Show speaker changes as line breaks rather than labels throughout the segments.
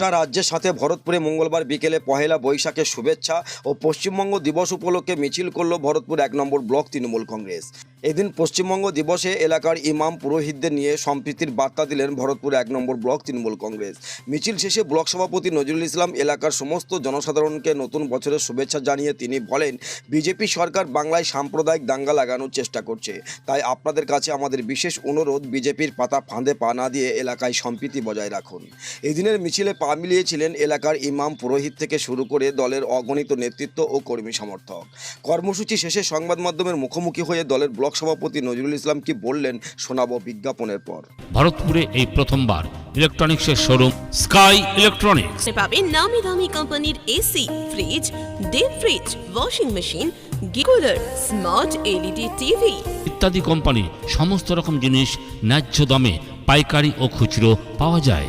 গোটা রাজ্যের সাথে ভরতপুরে মঙ্গলবার বিকেলে পহেলা বৈশাখের শুভেচ্ছা ও পশ্চিমবঙ্গ দিবস উপলক্ষে মিছিল করল ভরতপুর এক নম্বর ব্লক তৃণমূল কংগ্রেস। এদিন পশ্চিমবঙ্গ দিবসে এলাকার ইমাম পুরোহিতদের নিয়ে সম্প্রীতির বার্তা দিলেন ভরতপুর এক নম্বর ব্লক তৃণমূল কংগ্রেস। মিছিল শেষে ব্লক সভাপতি নজরুল ইসলাম এলাকার সমস্ত জনসাধারণকে নতুন বছরের শুভেচ্ছা জানিয়ে তিনি বলেন, বিজেপি সরকার বাংলায় সাম্প্রদায়িক দাঙ্গা লাগানোর চেষ্টা করছে। তাই আপনাদের কাছে আমাদের বিশেষ অনুরোধ, বিজেপির পাতা ফাঁদে পা না দিয়ে এলাকায় সম্প্রীতি বজায় রাখুন। এদিনের মিছিলে পা মিলিয়েছিলেন এলাকার ইমাম পুরোহিত থেকে শুরু করে দলের অগণিত নেতৃত্ব ও কর্মী সমর্থক। কর্মসূচি শেষে সংবাদ মাধ্যমের মুখোমুখি হয়ে দলের ব্লক সভাপতি নজরুল ইসলাম কি বললেন শোনাবো বিজ্ঞাপনের পর।
ভারতপুরে এই প্রথমবার ইলেকট্রনিক্সের শোরুম স্কাই ইলেকট্রনিক্স।
পাবেন নামি দামি কোম্পানির AC fridge deep fridge washing machine গিকুলার smart LED TV.
ইত্যাদি কোম্পানি সমস্ত রকম জিনিস ন্যায্য দামে পাইকারি ও খুচরো পাওয়া যায়।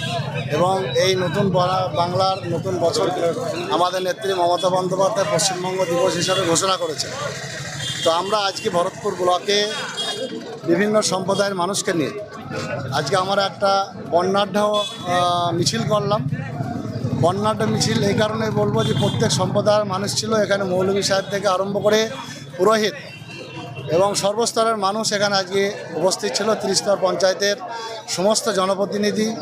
এবং এই নতুন বলা- বাংলার নতুন বছর আমাদের নেত্রী মমতা বন্দ্যোপাধ্যায় পশ্চিমবঙ্গ দিবস হিসাবে ঘোষণা করেছে। তো আমরা আজকে ভরতপুর ব্লকে বিভিন্ন সম্প্রদায়ের মানুষকে নিয়ে আজকে আমরা একটা বর্ণাঢ্য মিছিল করলাম। বর্ণাঢ্য মিছিল এই কারণে বলব যে প্রত্যেক সম্প্রদায়ের মানুষ ছিল এখানে মৌলভী সাহেব থেকে আরম্ভ করে পুরোহিত এবং সর্বস্তরের মানুষ এখানে আজকে উপস্থিত ছিল। ত্রিস্তর পঞ্চায়েতের সমস্ত জনপ্রতিনিধি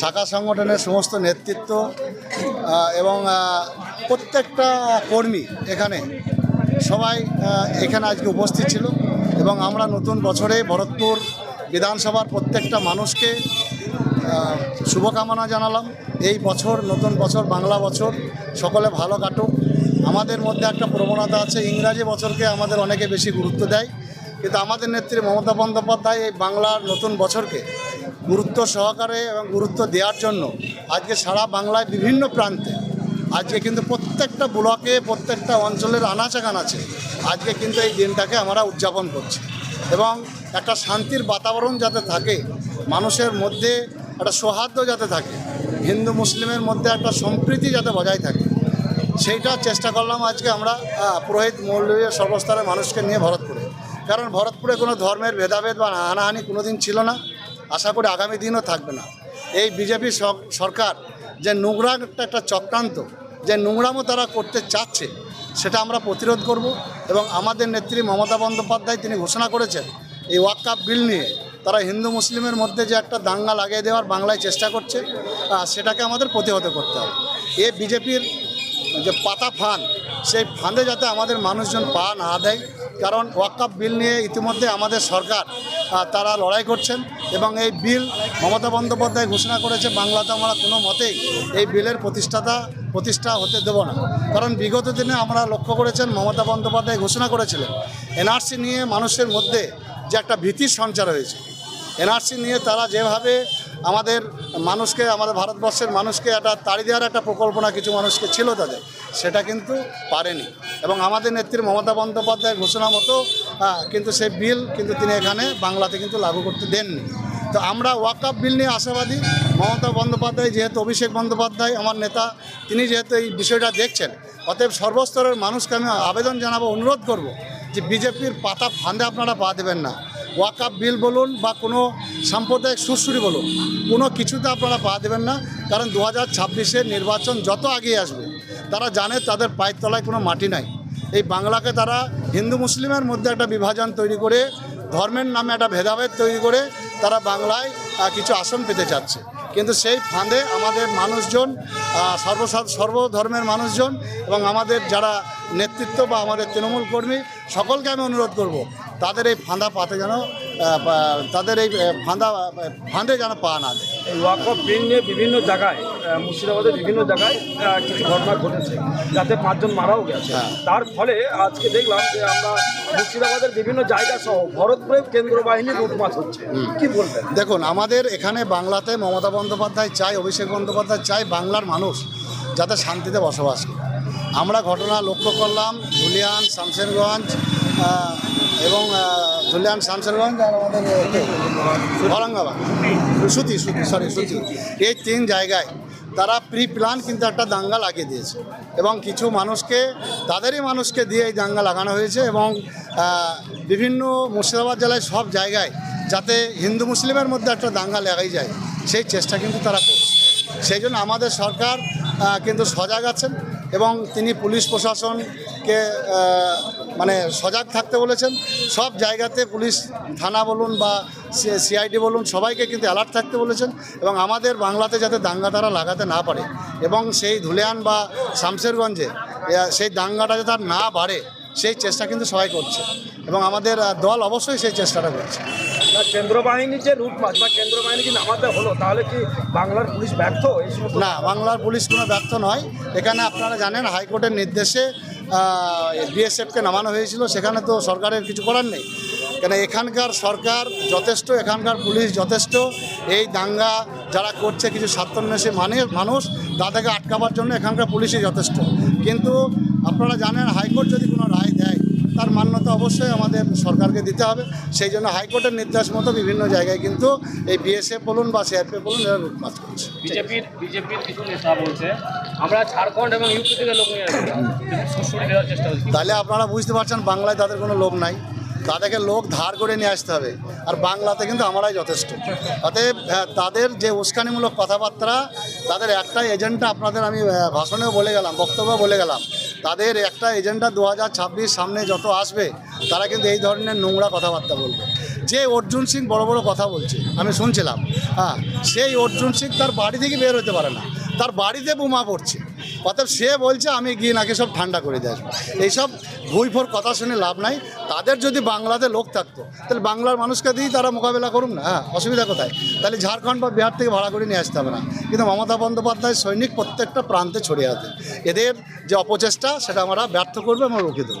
শাখা সংগঠনের সমস্ত নেতৃত্ব এবং প্রত্যেকটা কর্মী এখানে, সবাই এখানে আজকে উপস্থিত ছিল। এবং আমরা নতুন বছরে ভরতপুর বিধানসভার প্রত্যেকটা মানুষকে শুভকামনা জানালাম। এই বছর, নতুন বছর, বাংলা বছর, সকলে ভালো কাটুক। আমাদের মধ্যে একটা প্রবণতা আছে, ইংরাজি বছরকে আমাদের অনেকে বেশি গুরুত্ব দেয়। কিন্তু আমাদের নেত্রী মমতা বন্দ্যোপাধ্যায় এই বাংলার নতুন বছরকে গুরুত্ব সহকারে এবং গুরুত্ব দেওয়ার জন্য আজকে সারা বাংলায় বিভিন্ন প্রান্তে, আজকে কিন্তু প্রত্যেকটা ব্লকে, প্রত্যেকটা অঞ্চলের আনাচে কানাচে আজকে কিন্তু এই দিনটাকে আমরা উদযাপন করছি। এবং একটা শান্তির বাতাবরণ যাতে থাকে, মানুষের মধ্যে একটা সৌহার্দ্য যাতে থাকে, হিন্দু মুসলিমের মধ্যে একটা সম্প্রীতি যাতে বজায় থাকে, সেইটা চেষ্টা করলাম আজকে আমরা পুরোহিত মৌলবী সর্বস্তরের মানুষকে নিয়ে ভরতপুরে। কারণ ভরতপুরে কোনো ধর্মের ভেদাভেদ বা হানাহানি কোনোদিন ছিল না। আশা করি আগামী দিনও থাকবে না। এই বিজেপি সরকার যে নোংরা একটা চক্রান্ত, যে নোংরামো তারা করতে চাচ্ছে, সেটা আমরা প্রতিরোধ করব এবং আমাদের নেত্রী মমতা বন্দ্যোপাধ্যায় তিনি ঘোষণা করেছেন, এই ওয়াক্কাপ বিল নিয়ে তারা হিন্দু মুসলিমের মধ্যে যে একটা দাঙ্গা লাগিয়ে দেওয়ার বাংলায় চেষ্টা করছে সেটাকে আমাদের প্রতিহত করতে হবে। এ বিজেপির যে পাতা ফান সেই ফাঁদে যাতে আমাদের মানুষজন পা না দেয়, কারণ ওয়াকাপ বিল নিয়ে ইতিমধ্যে আমাদের সরকার তারা লড়াই করছেন এবং এই বিল মমতা বন্দ্যোপাধ্যায় ঘোষণা করেছে বাংলাতে আমরা কোনো মতেই এই বিলের প্রতিষ্ঠাতা, প্রতিষ্ঠা হতে দেব না। কারণ বিগত দিনে আমরা লক্ষ্য করেছেন মমতা বন্দ্যোপাধ্যায় ঘোষণা করেছিলেন এনআরসি নিয়ে মানুষের মধ্যে যে একটা ভীতির সঞ্চার হয়েছে। এনআরসি নিয়ে তারা যেভাবে আমাদের মানুষকে, আমাদের ভারতবর্ষের মানুষকে একটা তাড়ি দেওয়ার একটা প্রকল্পনা কিছু মানুষকে ছিল তাদের, সেটা কিন্তু পারেনি। এবং আমাদের নেত্রী মমতা বন্দ্যোপাধ্যায়ের ঘোষণা মতো কিন্তু সেই বিল কিন্তু তিনি এখানে বাংলাতে কিন্তু লাগু করতে দেননি। তো আমরা ওয়াকআপ বিল নিয়ে আশাবাদী, মমতা বন্দ্যোপাধ্যায় যেহেতু অভিষেক বন্দ্যোপাধ্যায়, আমার নেতা, তিনি যেহেতু এই বিষয়টা দেখছেন, অতএব সর্বস্তরের মানুষকে আমি আবেদন জানাব, অনুরোধ করব যে বিজেপির পাতা ফাঁদে আপনারা পা দেবেন না। ওয়াকআপ বিল বলুন বা কোনো সাম্প্রদায়িক সুরসুরি বলুন কোনো কিছুতে আপনারা পা দেবেন না কারণ দু হাজার ছাব্বিশের নির্বাচন যত আগিয়ে আসবে তারা জানে তাদের পায়ের তলায় কোনো মাটি নাই। এই বাংলাকে তারা হিন্দু মুসলিমের মধ্যে একটা বিভাজন তৈরি করে ধর্মের নামে একটা ভেদাভেদ তৈরি করে তারা বাংলায় কিছু আসন পেতে চাচ্ছে। কিন্তু সেই ফাঁদে আমাদের মানুষজন আহ, সর্বসা সর্বধর্মের মানুষজন এবং আমাদের যারা নেতৃত্ব বা আমাদের তৃণমূল কর্মী সকলকে আমি অনুরোধ করব তাদের এই ফাঁদা পাতে যেন তাদের এই ফাঁদা ফাঁদে যেন পা না দেয়।
এই ওয়াকফ বিল নিয়ে বিভিন্ন জায়গায় মুর্শিদাবাদের বিভিন্ন জায়গায় কিছু ঘটনা ঘটেছে যাতে পাঁচজন মারাও গেছে।
হ্যাঁ।
তার ফলে আজকে দেখলাম যে আমরা মুর্শিদাবাদের বিভিন্ন জায়গা সহ ভরতপুরে কেন্দ্র বাহিনী লুটমাস হচ্ছে। কি বলবেন?
দেখুন আমাদের এখানে বাংলাতে মমতা বন্দ্যোপাধ্যায় চাই অভিষেক বন্দ্যোপাধ্যায় চাই বাংলার মানুষ যাতে শান্তিতে বসবাস করে। আমরা ঘটনা লক্ষ্য করলাম ধুলিয়ান শামশেরগঞ্জ এবং ধুলিয়ান শামশেরগঞ্জ আর আমাদের ঔরঙ্গাবাদ। সুতি সুতি সরি সুতি। এই তিন জায়গায় তারা প্রি প্ল্যান কিন্তু একটা দাঙ্গা লাগিয়ে দিয়েছে এবং কিছু মানুষকে, তাদেরই মানুষকে দিয়ে এই দাঙ্গা লাগানো হয়েছে এবং বিভিন্ন মুর্শিদাবাদ জেলায় সব জায়গায় যাতে হিন্দু মুসলিমের মধ্যে একটা দাঙ্গা লাগাই যায়, সেই চেষ্টা কিন্তু তারা করছে। সেই জন্য আমাদের সরকার কিন্তু সজাগ আছেন। এবং তিনি পুলিশ প্রশাসনকে মানে সজাগ থাকতে বলেছেন। সব জায়গাতে পুলিশ, থানা বলুন বা সিআইডি বলুন, সবাইকে কিন্তু অ্যালার্ট থাকতে বলেছেন এবং আমাদের বাংলাতে যাতে দাঙ্গা তারা লাগাতে না পারে এবং সেই ধুলিয়ান বা শামশেরগঞ্জে সেই দাঙ্গাটা যাতে না বাড়ে, সেই চেষ্টা কিন্তু সবাই করছে এবং আমাদের দল অবশ্যই সেই চেষ্টাটা করছে।
না যে বা কেন্দ্র নামাতে হলো, তাহলে কি বাংলার পুলিশ ব্যর্থ? এই
না, বাংলার পুলিশ কোনো ব্যর্থ নয়। এখানে আপনারা জানেন, হাইকোর্টের নির্দেশে বিএসএফকে নামানো হয়েছিল। সেখানে তো সরকারের কিছু করার নেই। কেন, এখানকার সরকার যথেষ্ট, এখানকার পুলিশ যথেষ্ট। এই দাঙ্গা যারা করছে, কিছু স্বার্থন্বেষী মানে মানুষ, তাদেরকে আটকাবার জন্য এখানকার পুলিশই যথেষ্ট। কিন্তু আপনারা জানেন, হাইকোর্ট যদি মান্যতা অবশ্যই আমাদের সরকারকে দিতে হবে। সেই জন্য হাইকোর্টের নির্দেশ মতো বিভিন্ন জায়গায় কিন্তু এই বিএসএফ বলুন বা সিআরপিএফ বলুন এরা লুটমাচ করছে।
বিজেপির বিজেপির কিছু নেতা বলছে আমরা ঝাড়খণ্ড এবং ইউপি থেকে লোক নিয়ে দেওয়ার চেষ্টা হচ্ছে।
তাহলে আপনারা বুঝতে পারছেন বাংলায় তাদের কোনো লোক নাই। তাদেরকে লোক ধার করে নিয়ে আসতে হবে। আর বাংলাতে কিন্তু আমরাই যথেষ্ট। অতএব তাদের যে উস্কানিমূলক কথাবার্তা তাদের একটা এজেন্ডা আপনাদের আমি ভাষণেও বলে গেলাম বক্তব্য বলে গেলাম। তাদের একটা এজেন্ডা দু হাজার ছাব্বিশ সামনে যত আসবে, তারা কিন্তু এই ধরনের নোংরা কথাবার্তা বলবে। যে অর্জুন সিং বড় বড় কথা বলছে, আমি শুনছিলাম। হ্যাঁ সেই অর্জুন সিং তার বাড়ি থেকে বের হতে পারে না। তার বাড়িতে বোমা পড়ছে। অতএব সে বলছে, আমি গিয়ে নাকি সব ঠান্ডা করে দিয়ে আসব। এইসব ভুইফোর কথা শুনে লাভ নাই। তাদের যদি বাংলাতে লোক থাকতো, তাহলে বাংলার মানুষকে দিয়েই তারা মোকাবেলা করুন না? হ্যাঁ অসুবিধা কোথায়? তাহলে ঝাড়খণ্ড বা বিহার থেকে ভাড়া করে নিয়ে আসতে হবে না। কিন্তু মমতা বন্দ্যোপাধ্যায় সৈনিক প্রত্যেকটা প্রান্তে ছড়িয়ে আছে। এদের যে অপচেষ্টা, সেটা আমরা ব্যর্থ করব এবং রুখে দেবো।